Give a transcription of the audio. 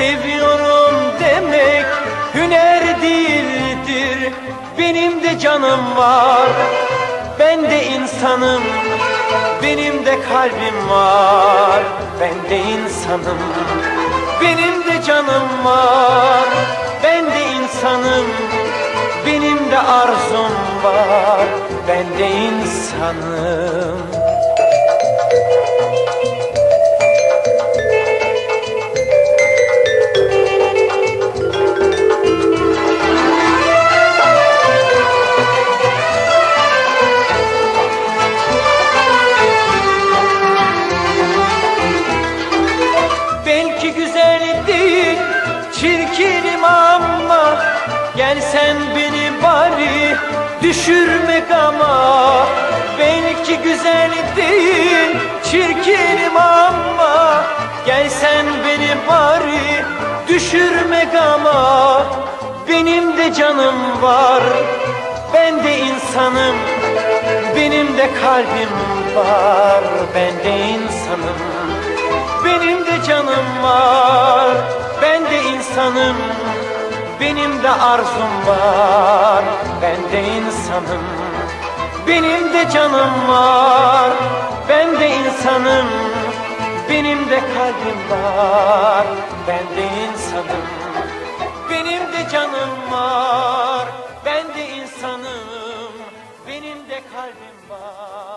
seviyorum demek hüner değildir. Benim de canım var Ben de insanım Benim de kalbim var Ben de insanım Benim de canım var Ben de insanım Benim de arzum var Ben de insanım Gel sen beni bari düşürme ama Belki güzel değil, çirkinim ama. Gel sen beni bari düşürme ama Benim de canım var, ben de insanım. Benim de kalbim var, ben de insanım. Benim de canım var, ben de insanım. Benim de arzum var Ben de insanım. Benim de canım var Ben de insanım. Benim de kalbim var Ben de insanım. Benim de canım var Ben de insanım. Benim de kalbim var.